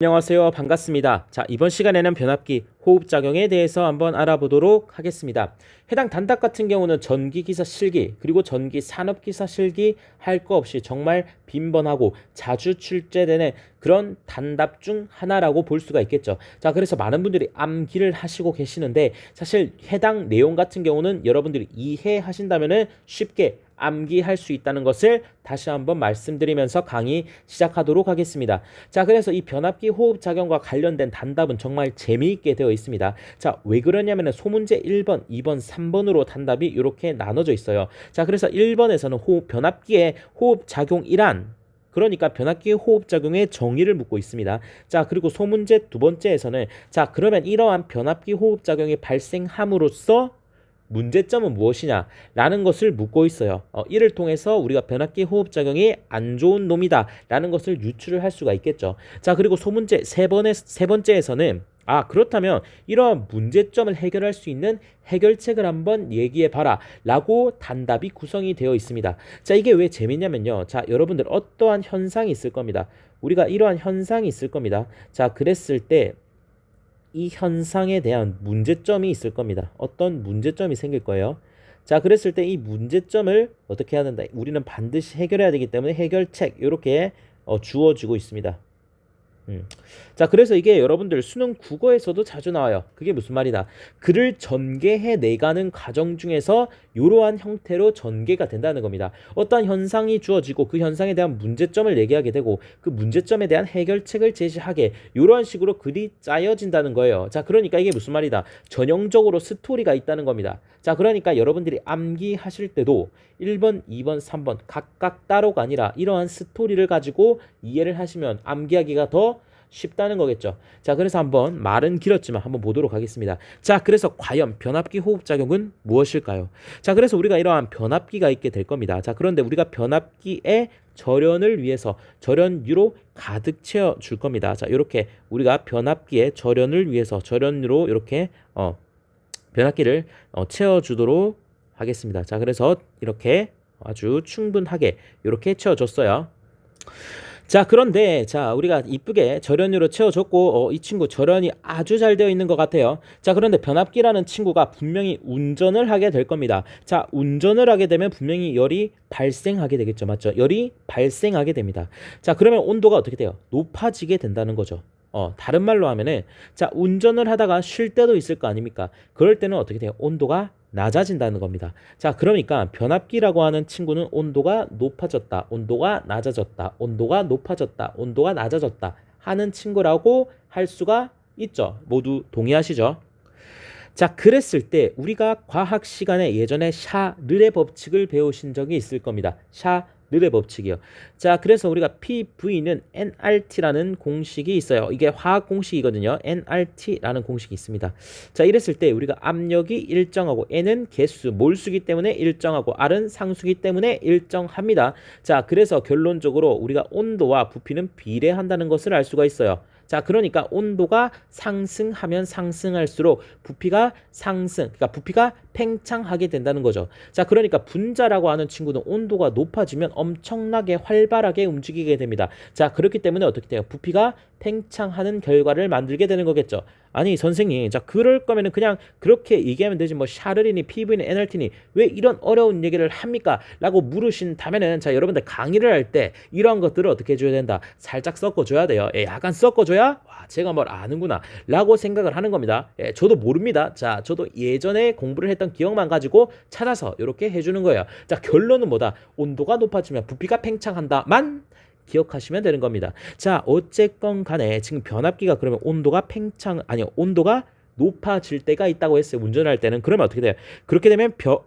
안녕하세요. 반갑습니다. 자, 이번 시간에는 변압기 호흡작용에 대해서 한번 알아보도록 하겠습니다. 해당 단답 같은 경우는 전기기사 실기, 그리고 전기 산업기사 실기 할 거 없이 정말 빈번하고 자주 출제되는 그런 단답 중 하나라고 볼 수가 있겠죠. 자, 그래서 많은 분들이 암기를 하시고 계시는데 사실 해당 내용 같은 경우는 여러분들이 이해하신다면은 쉽게 암기할 수 있다는 것을 다시 한번 말씀드리면서 강의 시작하도록 하겠습니다. 자, 그래서 이 변압기 호흡 작용과 관련된 단답은 정말 재미있게 되어 있습니다. 자, 왜 그러냐면은 소문제 1번, 2번, 3번으로 단답이 이렇게 나눠져 있어요. 자, 그래서 1번에서는 호흡 변압기의 호흡 작용이란 그러니까 변압기의 호흡 작용의 정의를 묻고 있습니다. 자, 그리고 소문제 두 번째에서는 자, 그러면 이러한 변압기 호흡 작용이 발생함으로써 문제점은 무엇이냐? 라는 것을 묻고 있어요. 어, 이를 통해서 우리가 변압기 호흡 작용이 안 좋은 놈이다. 라는 것을 유추를 할 수가 있겠죠. 자, 그리고 소문제 세 번에, 세 번째에서는 아, 그렇다면 이러한 문제점을 해결할 수 있는 해결책을 한번 얘기해 봐라. 라고 단답이 구성이 되어 있습니다. 자, 이게 왜 재밌냐면요. 자, 여러분들 어떠한 현상이 있을 겁니다. 우리가 이러한 현상이 있을 겁니다. 자, 그랬을 때 이 현상에 대한 문제점이 있을 겁니다. 어떤 문제점이 생길 거예요. 자, 그랬을 때 이 문제점을 어떻게 해야 된다? 우리는 반드시 해결해야 되기 때문에 해결책 이렇게 어, 주어지고 있습니다. 음. 자, 그래서 이게 여러분들 수능 국어에서도 자주 나와요. 그게 무슨 말이다? 글을 전개해 내가는 과정 중에서 이러한 형태로 전개가 된다는 겁니다. 어떠한 현상이 주어지고 그 현상에 대한 문제점을 얘기하게 되고 그 문제점에 대한 해결책을 제시하게 이러한 식으로 글이 짜여진다는 거예요. 자, 그러니까 이게 무슨 말이다? 전형적으로 스토리가 있다는 겁니다. 자, 그러니까 여러분들이 암기하실 때도 1번, 2번, 3번 각각 따로가 아니라 이러한 스토리를 가지고 이해를 하시면 암기하기가 더 쉽다는 거겠죠. 자, 그래서 한번 말은 길었지만 한번 보도록 하겠습니다. 자, 그래서 과연 변압기 호흡 작용은 무엇일까요? 자, 그래서 우리가 이러한 변압기가 있게 될 겁니다. 자, 그런데 우리가 변압기의 절연을 위해서 절연유로 가득 채워 줄 겁니다. 자, 이렇게 우리가 변압기의 절연을 위해서 절연유로 이렇게 어 변압기를 어, 채워 주도록 하겠습니다. 자, 그래서 이렇게 아주 충분하게 이렇게 채워 줬어요. 자, 그런데 자, 우리가 이쁘게 절연으로 채워줬고 어, 이 친구 절연이 아주 잘 되어 있는 것 같아요. 자, 그런데 변압기라는 친구가 분명히 운전을 하게 될 겁니다. 자, 운전을 하게 되면 분명히 열이 발생하게 되겠죠. 맞죠? 열이 발생하게 됩니다. 자, 그러면 온도가 어떻게 돼요? 높아지게 된다는 거죠. 어, 다른 말로 하면은 자, 운전을 하다가 쉴 때도 있을 거 아닙니까? 그럴 때는 어떻게 돼요? 온도가 낮아진다는 겁니다. 자, 그러니까 변압기라고 하는 친구는 온도가 높아졌다, 온도가 낮아졌다, 온도가 높아졌다, 온도가 낮아졌다 하는 친구라고 할 수가 있죠. 모두 동의하시죠? 자, 그랬을 때 우리가 과학 시간에 예전에 샤르의 법칙을 배우신 적이 있을 겁니다. 샤 르의 법칙이요. 자, 그래서 우리가 PV는 nRT라는 공식이 있어요. 이게 화학 공식이거든요. nRT라는 공식이 있습니다. 자, 이랬을 때 우리가 압력이 일정하고 n은 개수, 몰수기 때문에 일정하고 r은 상수기 때문에 일정합니다. 자, 그래서 결론적으로 우리가 온도와 부피는 비례한다는 것을 알 수가 있어요. 자, 그러니까 온도가 상승하면 상승할수록 부피가 상승, 그러니까 부피가 팽창하게 된다는 거죠. 자, 그러니까 분자라고 하는 친구는 온도가 높아지면 엄청나게 활발하게 움직이게 됩니다. 자, 그렇기 때문에 어떻게 돼요? 부피가 팽창하는 결과를 만들게 되는 거겠죠. 아니 선생님, 자 그럴 거면은 그냥 그렇게 얘기하면 되지 뭐 샤르리니 PV니 NRT니 왜 이런 어려운 얘기를 합니까? 라고 물으신다면은 자 여러분들 강의를 할 때 이러한 것들을 어떻게 해줘야 된다? 살짝 섞어줘야 돼요. 예, 약간 섞어줘야 와 제가 뭘 아는구나 라고 생각을 하는 겁니다. 예, 저도 모릅니다. 자 저도 예전에 공부를 했던 기억만 가지고 찾아서 이렇게 해주는 거예요. 자 결론은 뭐다? 온도가 높아지면 부피가 팽창한다만 기억하시면 되는 겁니다. 자, 어쨌건 간에 지금 변압기가 그러면 온도가 팽창 아니요. 온도가 높아질 때가 있다고 했어요. 운전할 때는 그러면 어떻게 돼요? 그렇게 되면 벼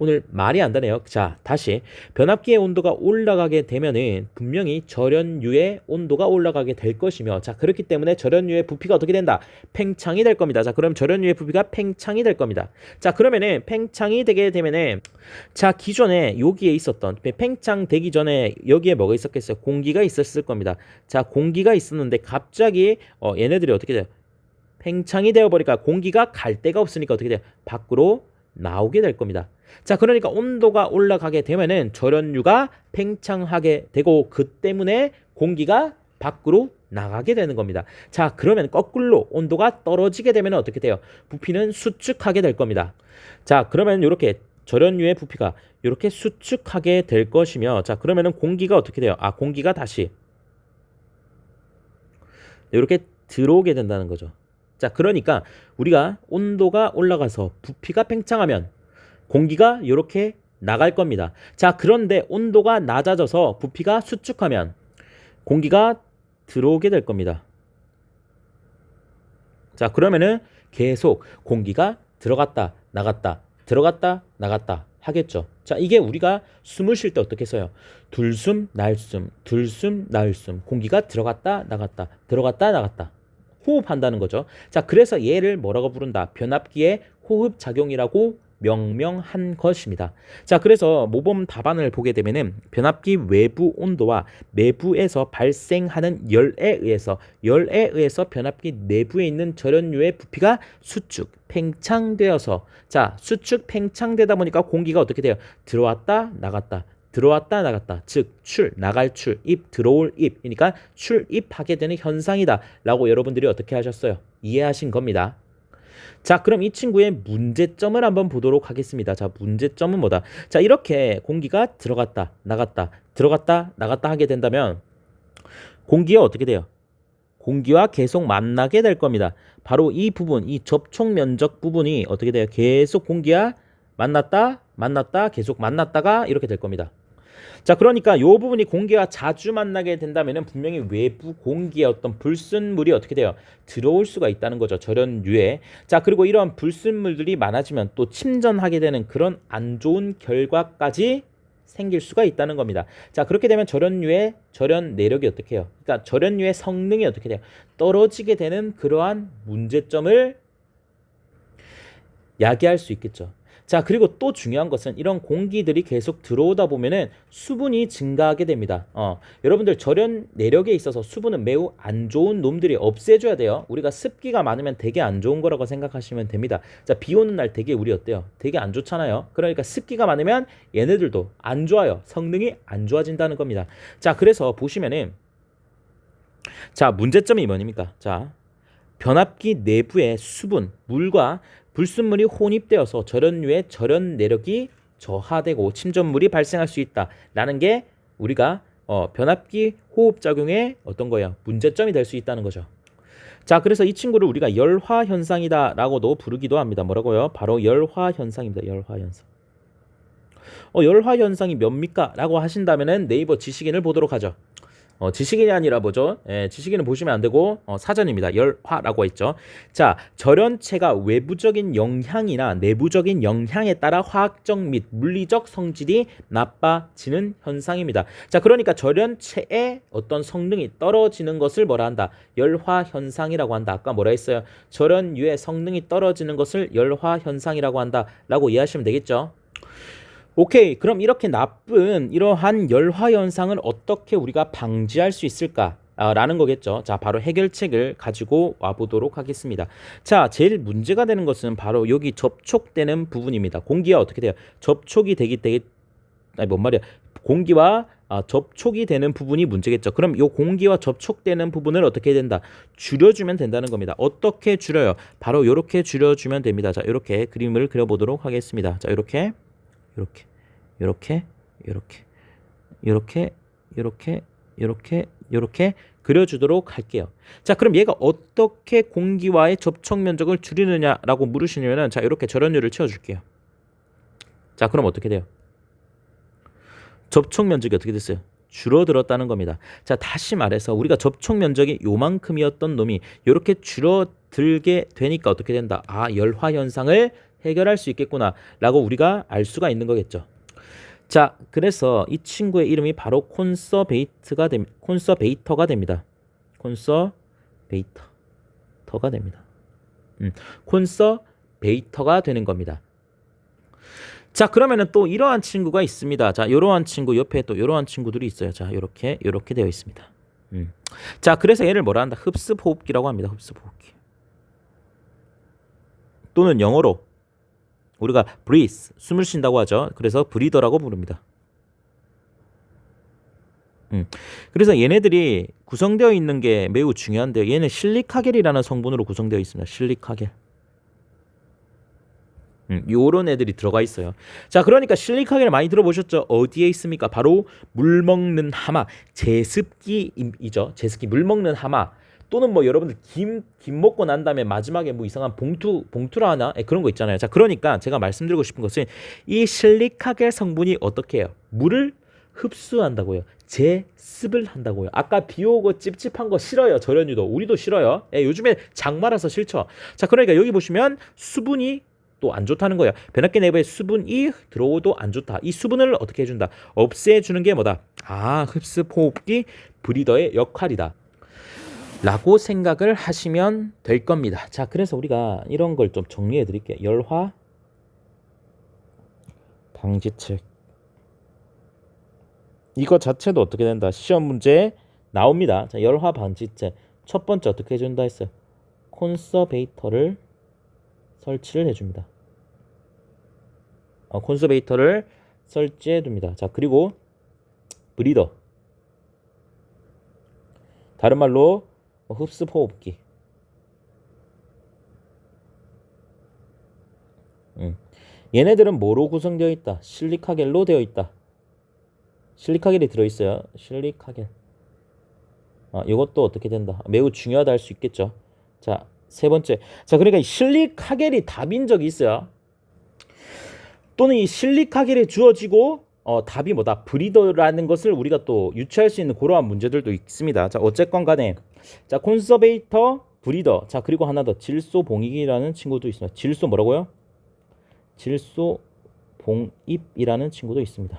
오늘 말이 안 되네요. 자, 다시 변압기의 온도가 올라가게 되면은 분명히 절연유의 온도가 올라가게 될 것이며 자, 그렇기 때문에 절연유의 부피가 어떻게 된다? 팽창이 될 겁니다. 자, 그럼 절연유의 부피가 팽창이 될 겁니다. 자, 그러면은 팽창이 되게 되면은 자, 기존에 여기에 있었던 팽창 되기 전에 여기에 뭐가 있었겠어요? 공기가 있었을 겁니다. 자, 공기가 있었는데 갑자기 어, 얘네들이 어떻게 돼요? 팽창이 되어 버리니까 공기가 갈 데가 없으니까 어떻게 돼요? 밖으로 나오게 될 겁니다. 자, 그러니까 온도가 올라가게 되면은 절연유가 팽창하게 되고 그 때문에 공기가 밖으로 나가게 되는 겁니다. 자, 그러면 거꾸로 온도가 떨어지게 되면 어떻게 돼요? 부피는 수축하게 될 겁니다. 자, 그러면 이렇게 절연유의 부피가 이렇게 수축하게 될 것이며 자, 그러면은 공기가 어떻게 돼요? 아, 공기가 다시 이렇게 들어오게 된다는 거죠. 자, 그러니까 우리가 온도가 올라가서 부피가 팽창하면 공기가 이렇게 나갈 겁니다. 자, 그런데 온도가 낮아져서 부피가 수축하면 공기가 들어오게 될 겁니다. 자, 그러면은 계속 공기가 들어갔다, 나갔다, 들어갔다, 나갔다 하겠죠. 자, 이게 우리가 숨을 쉴 때 어떻게 써요? 둘숨, 날숨, 둘숨, 날숨. 공기가 들어갔다, 나갔다, 들어갔다, 나갔다. 호흡한다는 거죠. 자, 그래서 얘를 뭐라고 부른다? 변압기의 호흡 작용이라고 명명한 것입니다. 자, 그래서 모범 답안을 보게 되면은 변압기 외부 온도와 내부에서 발생하는 열에 의해서 열에 의해서 변압기 내부에 있는 절연유의 부피가 수축, 팽창되어서 자, 수축 팽창되다 보니까 공기가 어떻게 돼요? 들어왔다, 나갔다. 들어왔다 나갔다 즉 출 나갈 출 입 들어올 입 그러니까 출입하게 되는 현상이다라고 여러분들이 어떻게 하셨어요 이해하신 겁니다 자, 그럼 이 친구의 문제점을 한번 보도록 하겠습니다. 자, 문제점은 뭐다? 자, 이렇게 공기가 들어갔다, 나갔다, 들어갔다, 나갔다 하게 된다면 공기가 어떻게 돼요? 공기와 계속 만나게 될 겁니다. 바로 이 부분, 이 접촉 면적 부분이 어떻게 돼요? 계속 공기와 만났다, 만났다, 계속 만났다가 이렇게 될 겁니다. 자, 그러니까 이 부분이 공기와 자주 만나게 된다면 분명히 외부 공기의 어떤 불순물이 어떻게 돼요? 들어올 수가 있다는 거죠. 절연유에. 자, 그리고 이런 불순물들이 많아지면 또 침전하게 되는 그런 안 좋은 결과까지 생길 수가 있다는 겁니다. 자, 그렇게 되면 절연유의 절연 내력이 어떻게 해요? 그러니까 절연유의 성능이 어떻게 돼요? 떨어지게 되는 그러한 문제점을 야기할 수 있겠죠. 자, 그리고 또 중요한 것은 이런 공기들이 계속 들어오다 보면은 수분이 증가하게 됩니다. 어, 여러분들 절연 내력에 있어서 수분은 매우 안 좋은 놈들이 없애줘야 돼요. 우리가 습기가 많으면 되게 안 좋은 거라고 생각하시면 됩니다. 자, 비 오는 날 되게 우리 어때요? 되게 안 좋잖아요. 그러니까 습기가 많으면 얘네들도 안 좋아요. 성능이 안 좋아진다는 겁니다. 자, 그래서 보시면은 자, 문제점이 뭐입니까? 자, 변압기 내부의 수분, 물과 불순물이 혼입되어서 절연유의 절연 내력이 저하되고 침전물이 발생할 수 있다라는 게 우리가 어, 변압기 호흡 작용의 어떤 거예요? 문제점이 될 수 있다는 거죠. 자, 그래서 이 친구를 우리가 열화 현상이다라고도 부르기도 합니다. 뭐라고요? 바로 열화 현상입니다. 열화 현상. 어, 열화 현상이 뭡니까?라고 하신다면은 네이버 지식인을 보도록 하죠. 어, 지식인이 아니라 뭐죠? 예, 지식인은 보시면 안 되고 어, 사전입니다. 열화라고 했죠. 자, 절연체가 외부적인 영향이나 내부적인 영향에 따라 화학적 및 물리적 성질이 나빠지는 현상입니다. 자, 그러니까 절연체의 어떤 성능이 떨어지는 것을 뭐라 한다? 열화 현상이라고 한다. 아까 뭐라 했어요? 절연유의 성능이 떨어지는 것을 열화 현상이라고 한다라고 이해하시면 되겠죠. 오케이. 그럼 이렇게 나쁜 이러한 열화 현상을 어떻게 우리가 방지할 수 있을까? 아, 라는 거겠죠. 자, 바로 해결책을 가지고 와 보도록 하겠습니다. 자, 제일 문제가 되는 것은 바로 여기 접촉되는 부분입니다. 공기와 어떻게 돼요? 접촉이 되기 되기 아니 뭔 말이야? 공기와 아, 접촉이 되는 부분이 문제겠죠. 그럼 이 공기와 접촉되는 부분을 어떻게 된다? 줄여주면 된다는 겁니다. 어떻게 줄여요? 바로 이렇게 줄여주면 됩니다. 자, 이렇게 그림을 그려보도록 하겠습니다. 자, 이렇게, 이렇게, 이렇게, 이렇게, 이렇게, 이렇게, 이렇게, 이렇게 그려주도록 할게요. 자, 그럼 얘가 어떻게 공기와의 접촉 면적을 줄이느냐라고 물으시면은 자, 이렇게 절연율을 채워줄게요. 자, 그럼 어떻게 돼요? 접촉 면적이 어떻게 됐어요? 줄어들었다는 겁니다. 자, 다시 말해서 우리가 접촉 면적이 요만큼이었던 놈이 이렇게 줄어들게 되니까 어떻게 된다? 아, 열화 현상을 해결할 수 있겠구나라고 우리가 알 수가 있는 거겠죠. 자, 그래서 이 친구의 이름이 바로 콘서베이트가 됩, 콘서베이터가 됩니다. 콘서베이터가 됩니다. 음, 콘서베이터가 되는 겁니다. 자, 그러면은 또 이러한 친구가 있습니다. 자, 이러한 친구 옆에 또 이러한 친구들이 있어요. 자, 이렇게 이렇게 되어 있습니다. 음. 자, 그래서 얘를 뭐라 한다? 흡습 호흡기라고 합니다. 흡습 호흡기. 또는 영어로 우리가 breathe 숨을 쉰다고 하죠. 그래서 브리더라고 부릅니다. 그래서 얘네들이 구성되어 있는 게 매우 중요한데요. 얘는 실리카겔이라는 성분으로 구성되어 있습니다. 실리카겔. 음, 요런 애들이 들어가 있어요. 자, 그러니까 실리카겔 많이 들어보셨죠? 어디에 있습니까? 바로 물 먹는 하마, 제습기이죠. 제습기 물 먹는 하마. 또는 뭐 여러분들 김, 김 먹고 난 다음에 마지막에 뭐 이상한 봉투 봉투라 하나 예, 그런 거 있잖아요. 자, 그러니까 제가 말씀드리고 싶은 것은 이 실리카겔 성분이 어떻게 해요? 물을 흡수한다고요. 제습을 한다고요. 아까 비 오고 찝찝한 거 싫어요. 절연유도 우리도 싫어요. 예, 요즘에 장마라서 싫죠. 자, 그러니까 여기 보시면 수분이 또 안 좋다는 거예요. 변압기 내부에 수분이 들어오도 안 좋다. 이 수분을 어떻게 해준다? 없애주는 게 뭐다? 아, 흡습 호흡기 브리더의 역할이다. 라고 생각을 하시면 될 겁니다. 자, 그래서 우리가 이런 걸 좀 정리해 드릴게요. 열화 방지책. 이거 자체도 어떻게 된다? 시험 문제 나옵니다. 자, 열화 방지책. 첫 번째 어떻게 해 준다 했어요? 콘서베이터를 설치를 해 줍니다. 어, 콘서베이터를 설치해 둡니다. 자, 그리고 브리더. 다른 말로 뭐 흡습 호흡기. 음. 얘네들은 뭐로 구성되어 있다? 실리카겔로 되어 있다. 실리카겔이 들어 있어요. 실리카겔. 아, 이것도 어떻게 된다? 매우 중요하다 할 수 있겠죠. 자, 세 번째. 자, 그러니까 이 실리카겔이 답인 적이 있어요. 또는 이 실리카겔에 주어지고 어, 답이 뭐다? 브리더라는 것을 우리가 또 유추할 수 있는 그러한 문제들도 있습니다. 자, 어쨌건 간에 자, 콘서베이터, 브리더. 자, 그리고 하나 더 질소 봉익이라는 친구도 있습니다. 질소 뭐라고요? 질소 봉입이라는 친구도 있습니다.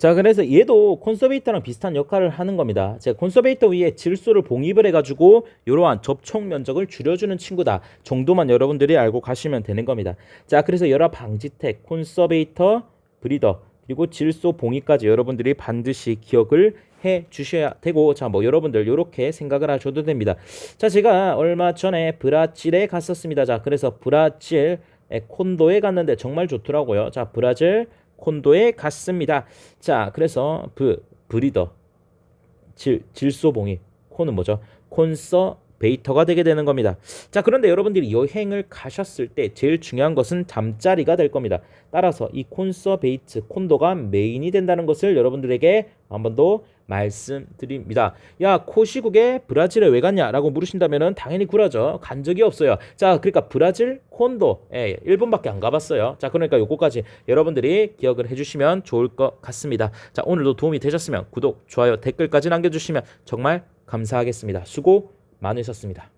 자, 그래서 얘도 콘서베이터랑 비슷한 역할을 하는 겁니다. 자, 콘서베이터 위에 질소를 봉입을 해가지고 이러한 접촉 면적을 줄여주는 친구다 정도만 여러분들이 알고 가시면 되는 겁니다. 자, 그래서 열화 방지텍, 콘서베이터, 브리더 그리고 질소 봉입까지 여러분들이 반드시 기억을 해 주셔야 되고 자 뭐 여러분들 이렇게 생각을 하셔도 됩니다. 자 제가 얼마 전에 브라질에 갔었습니다. 자 그래서 브라질 콘도에 갔는데 정말 좋더라고요. 자 브라질 콘도에 갔습니다. 자 그래서 브 브리더 질 질소 봉입 콘은 뭐죠? 콘서 베이터가 되게 되는 겁니다. 자, 그런데 여러분들이 여행을 가셨을 때 제일 중요한 것은 잠자리가 될 겁니다. 따라서 이 콘서베이트 콘도가 메인이 된다는 것을 여러분들에게 한 번 더 말씀드립니다. 야, 코시국에 브라질에 왜 갔냐라고 물으신다면은 당연히 굴하죠. 간 적이 없어요. 자, 그러니까 브라질 콘도 예, 일본밖에 안 가봤어요. 자, 그러니까 요거까지 여러분들이 기억을 해주시면 좋을 것 같습니다. 자, 오늘도 도움이 되셨으면 구독, 좋아요, 댓글까지 남겨주시면 정말 감사하겠습니다. 수고 많으셨습니다.